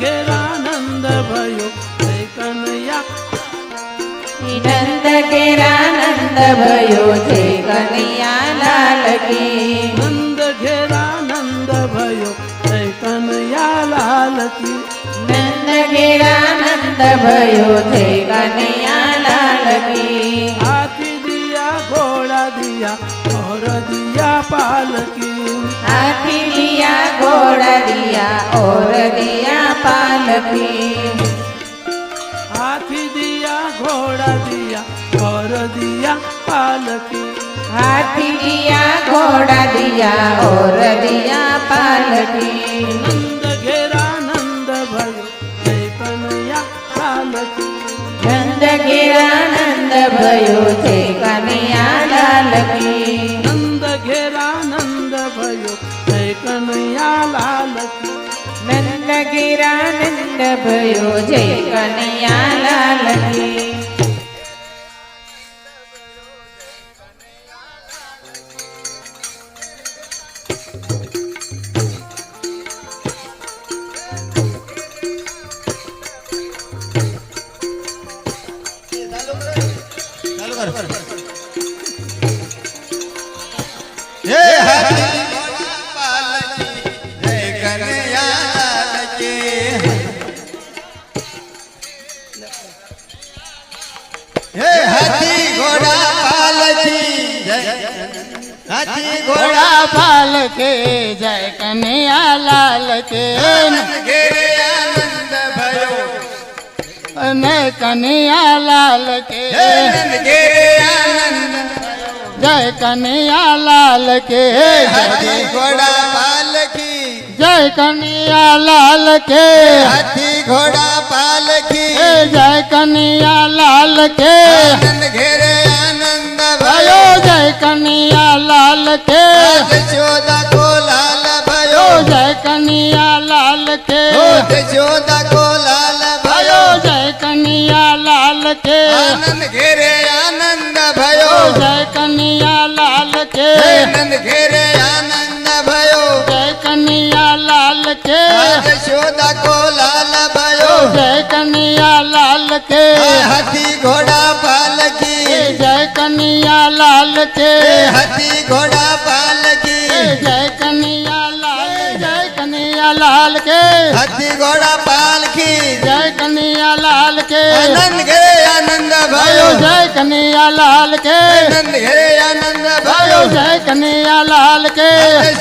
ઘેરાનંદ ભયો જય કનૈયા નંદ ઘેરાનંદ ભયો જય કનૈયા લાલ કી નંદ ઘેરાનંદ ભયો જય કનૈયા લાલ કી નંદ ઘેરાનંદ ભયો જય કનૈયા લાલ કી હાથી દિયા ઘોડા દિયા મોર દિયા પાલકી હાથી દિયા ઘોડા દિયા ઓર દિયા પાલકી હાથી દિયા ઘોડા દિયા ઓર દિયા પાલકી હાથી દિયા ઘોડા દિયા ઓર દિયા પાલકી નંદ ઘેરાનંદ ભયો જય કનૈયા પાલકી નંદ ઘેરાનંદ भयो છે નંદ ભયો છે કનૈયા લાલ हाथी घोड़ा पाल के जय कन्हैया लाल के। घेरे कन्हैया लाल के। जय कन्हैया लाल के। हाथी घोड़ा पाल की। जय कन्हैया लाल के। हाथी घोड़ा पाल की जय कन्हैया लाल के। घेरे आन भयो। जय कन्हैया लाल के। को लाल भयो। जय कन्हैया लाल के। को लाल भयो। जय कन्हैया लाल के। आनंद घेरे आनंद भयो। जय कन्हैया लाल के। आनंद घेरे आनंद भयो। जय कन्हैया लाल के। को लाल भयो। जय कन्हैया लाल के। हाथी घोड़ा पालकी कन्हैया लाल के। हाथी घोड़ा पाल की। जय कन्हैया लाल जय कन्हैया लाल के। हाथी घोड़ा पाल की। जय कन्हैया लाल के। आनंद घे आनंद भयो। जय कन्हैया लाल के। आनंद घे आनंद भयो। जय कन्हैया लाल के।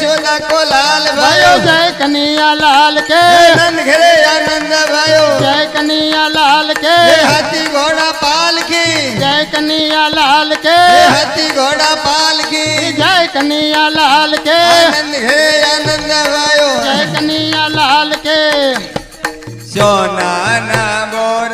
सोना को लाल भयो। जय कन्हैया लाल के। आनंद घे आनंद भयो। जय कन्हैया लाल के। हाथी કનૈયા લાલ કે હે હાથી ઘોડા લાલ કે હે જય કનૈયા લાલ કે આનંદ ઘેરે આનંદ ભયો જય કનૈયા લાલ કે સોનાના બોર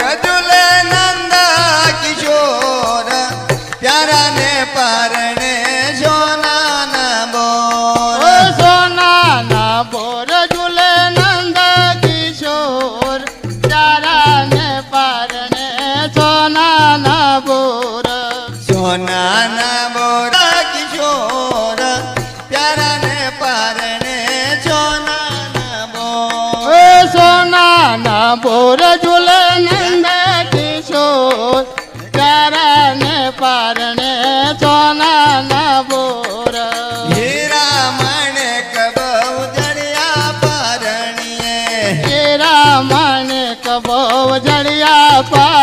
ને પારણે સોના ના બોર. હીરા માણેક બહુ જડિયા પારણીએ. બહુ જડિયા પારણીએ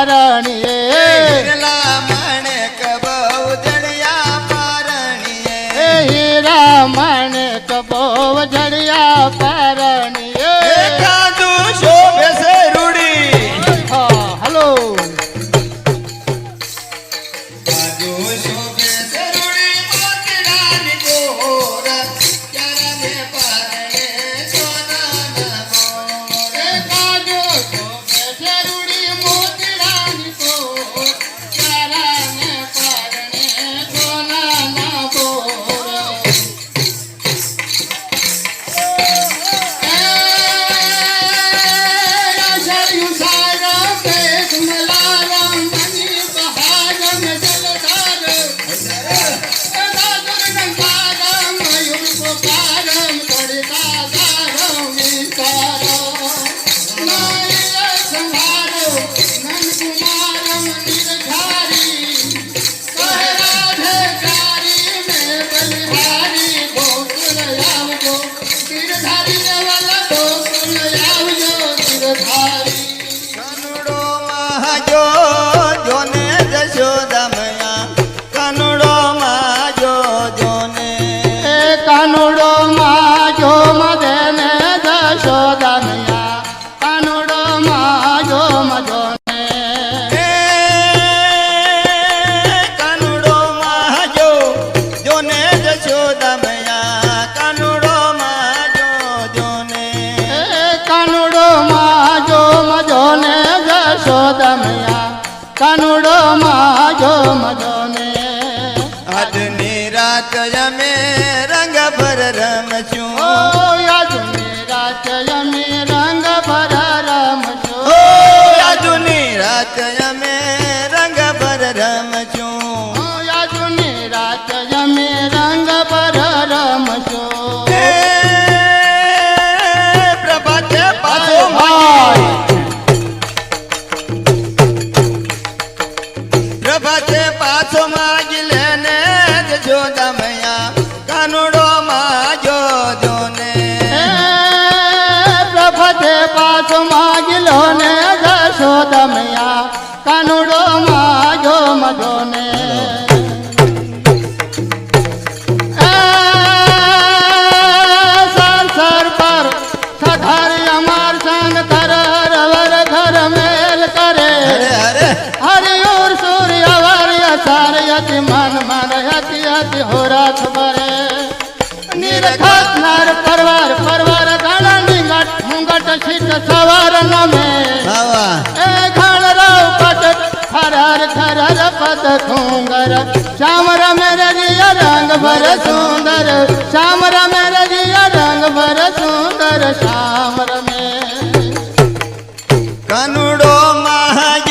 હતી માન માન હતી હતી હોરા ખબરે નિરખાતનાર પરવાર પરવાર ગાળા નિંગટ મુંગટ શીત સવાર નમે. એ ખાળરાવ પટ ખરાર ખરાર પદ ઠુંગર શ્યામ રમે રજિયા રંગ ભર સુંદર. શ્યામ રમે રજિયા રંગ ભર સુંદર. શ્યામ રમે. કનુડો મહાજ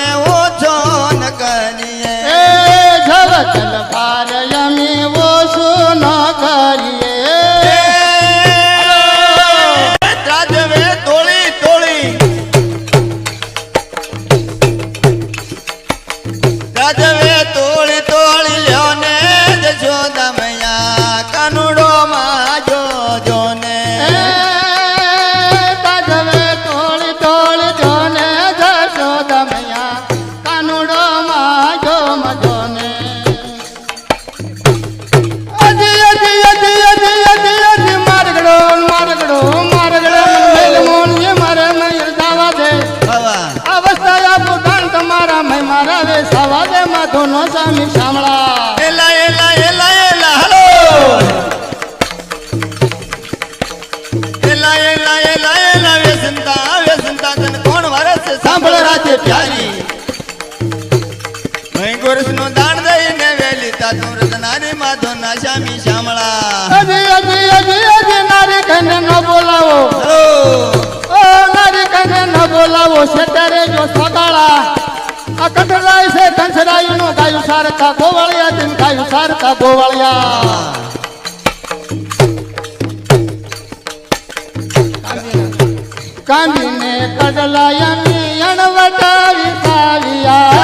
સારતા ગોવાળિયા દિન થાય સારતા ગોવાળિયા. કામીને કડલાયાની અણવટા વિસાલિયા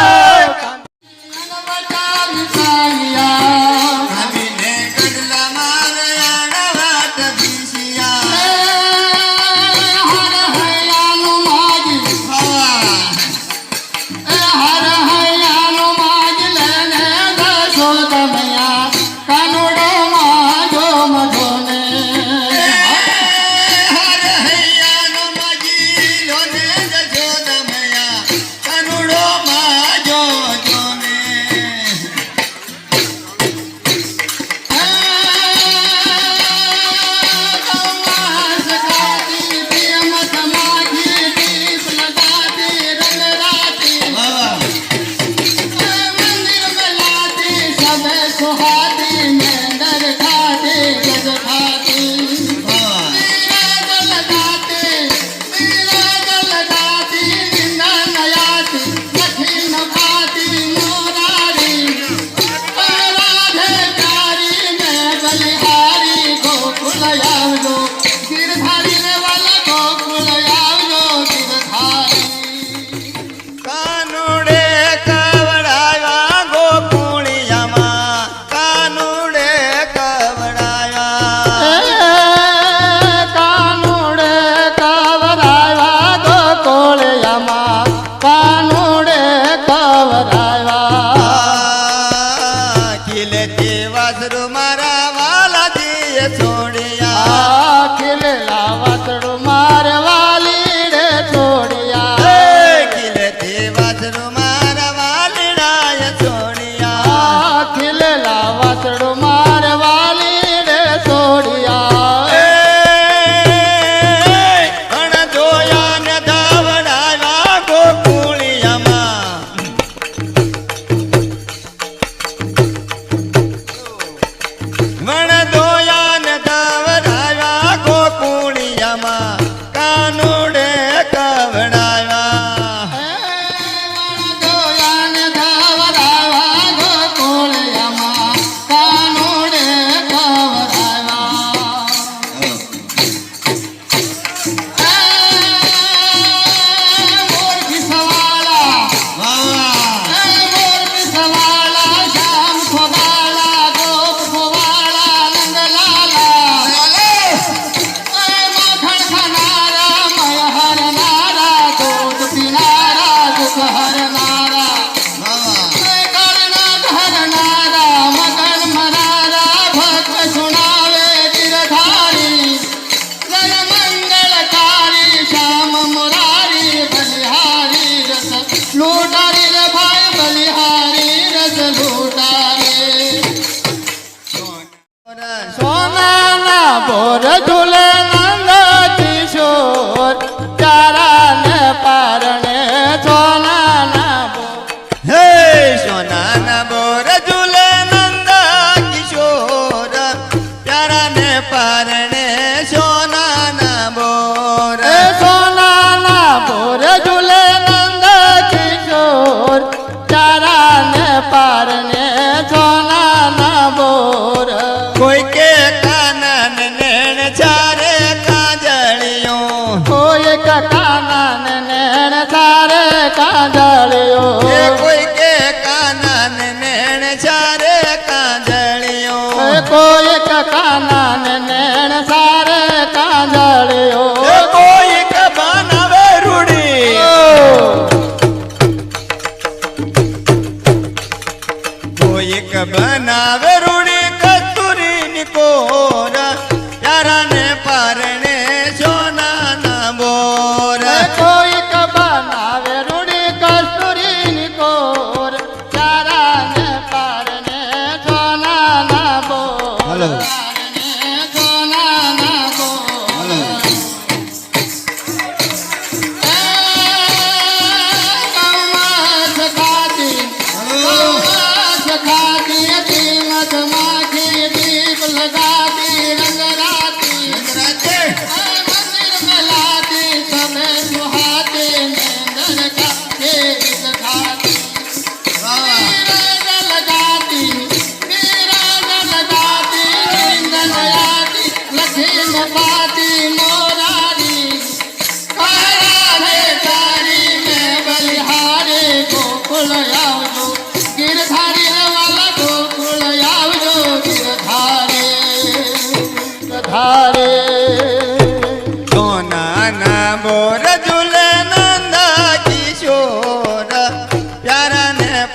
समाज दीप लगा दी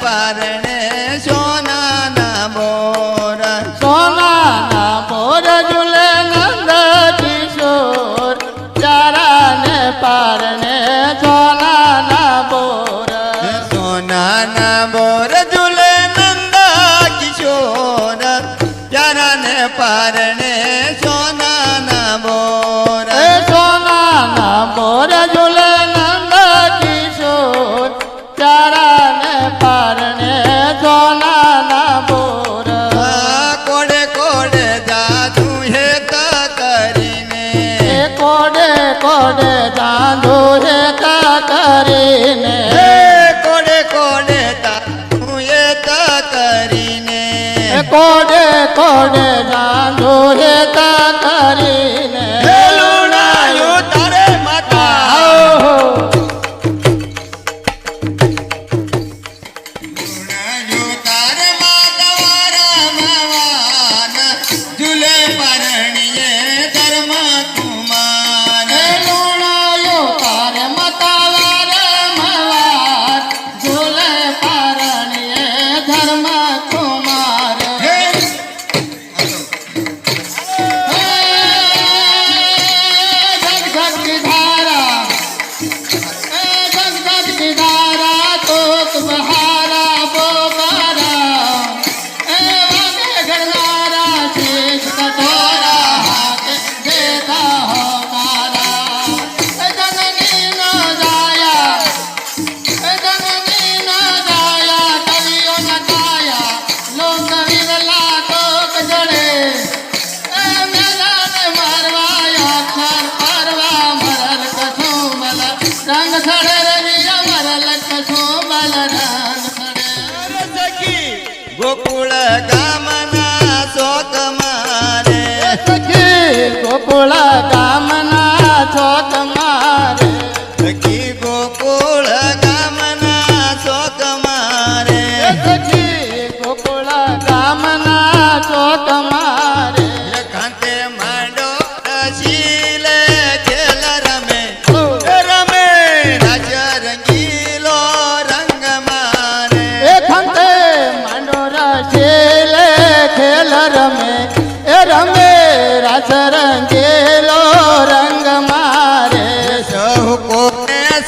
পারে morning.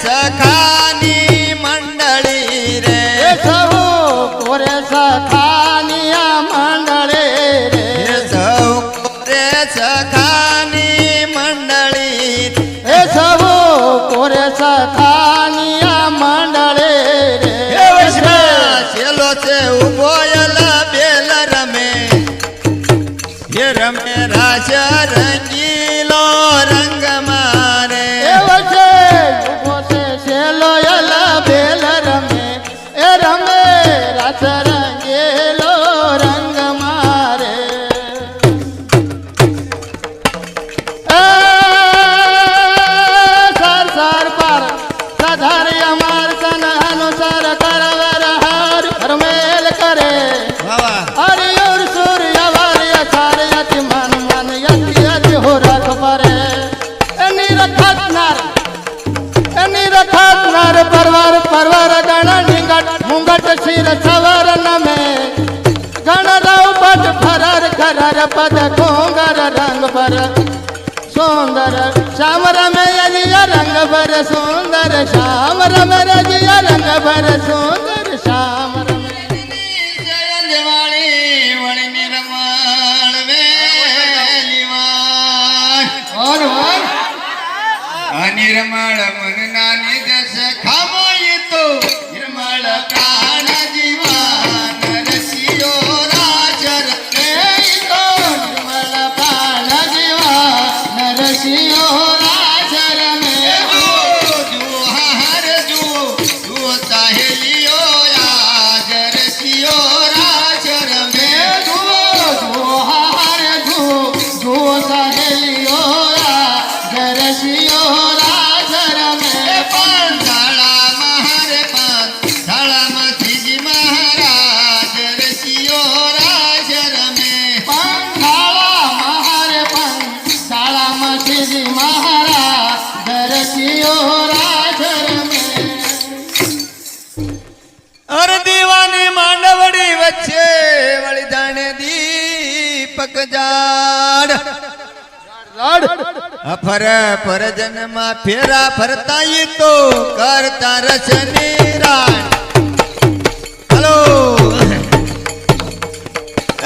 सखानी मंडळी रे. सौ कोरे सखानिया मंडळी रे. सौ कोरे सखानी मंडळी रे. सौ कोरे सखानिया मंडळी रे. शेलोचे उभोयल बेल रमे. हे रमे राजा रंगीलो रंगमा કોટ ફરાર કરાર પદ ઘોંગર રંગ પર સુંદર. શ્યામ રમે રજિયા રંગ પર સુંદર. શ્યામ રમે રજિયા રંગ પર સુંદર. શ્યામ રમાણ જાડ. અફર પરજનમાં ફેરા ફરતા તો કરતા રસ હલો.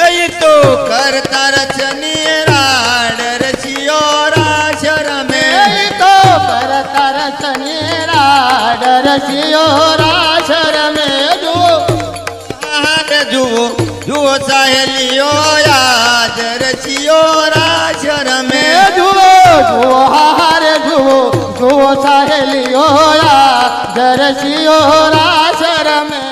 એ તો કરતા રસ નિરાડ રસિયો રાસ રમે. તો કરતા રસ નિરાડ રસિયો રાસ રમે. જુઓ. જુઓ જુઓ સહેલીઓ હોરા દરશિયો રા શરમે.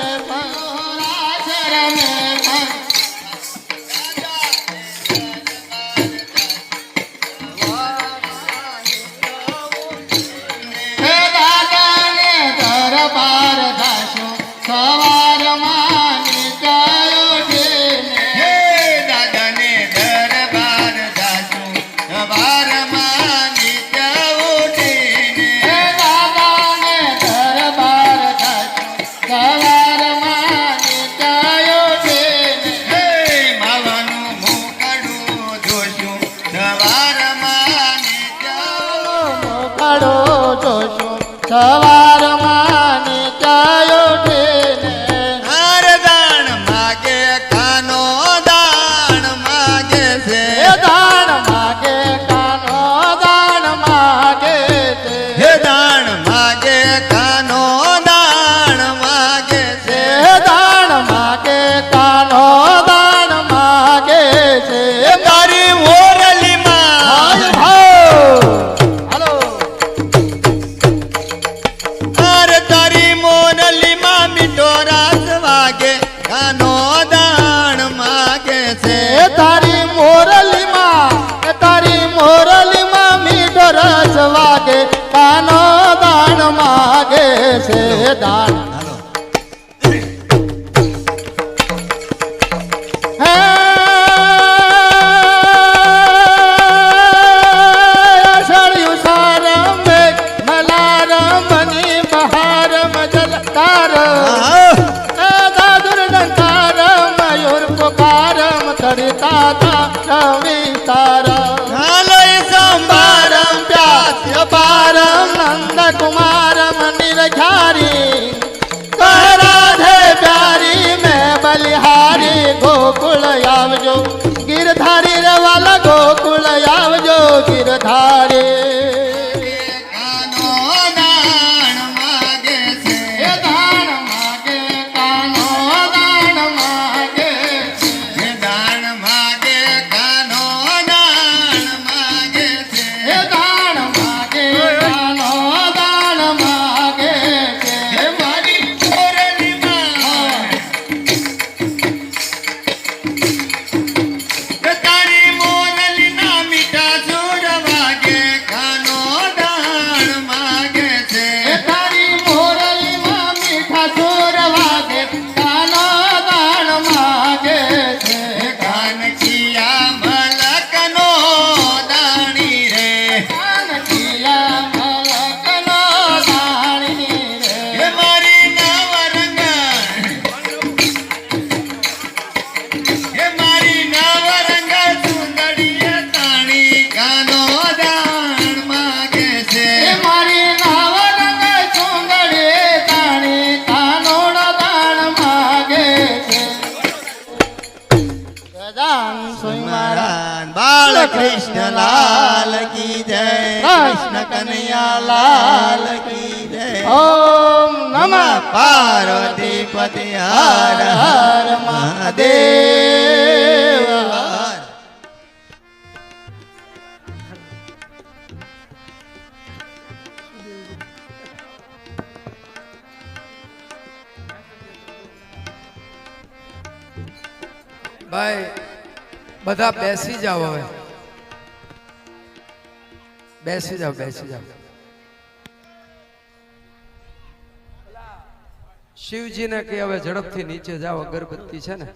લાલ કી જય ઓમ નમઃ પાર્વતી પતિ હર હર મહાદેવ હર ભાઈ બધા બેસી જાઓ હવે બેસી જાઓ બેસી જાઓ શિવજીને કે હવે ઝડપથી નીચે જાઓ અગરબત્તી છે ને?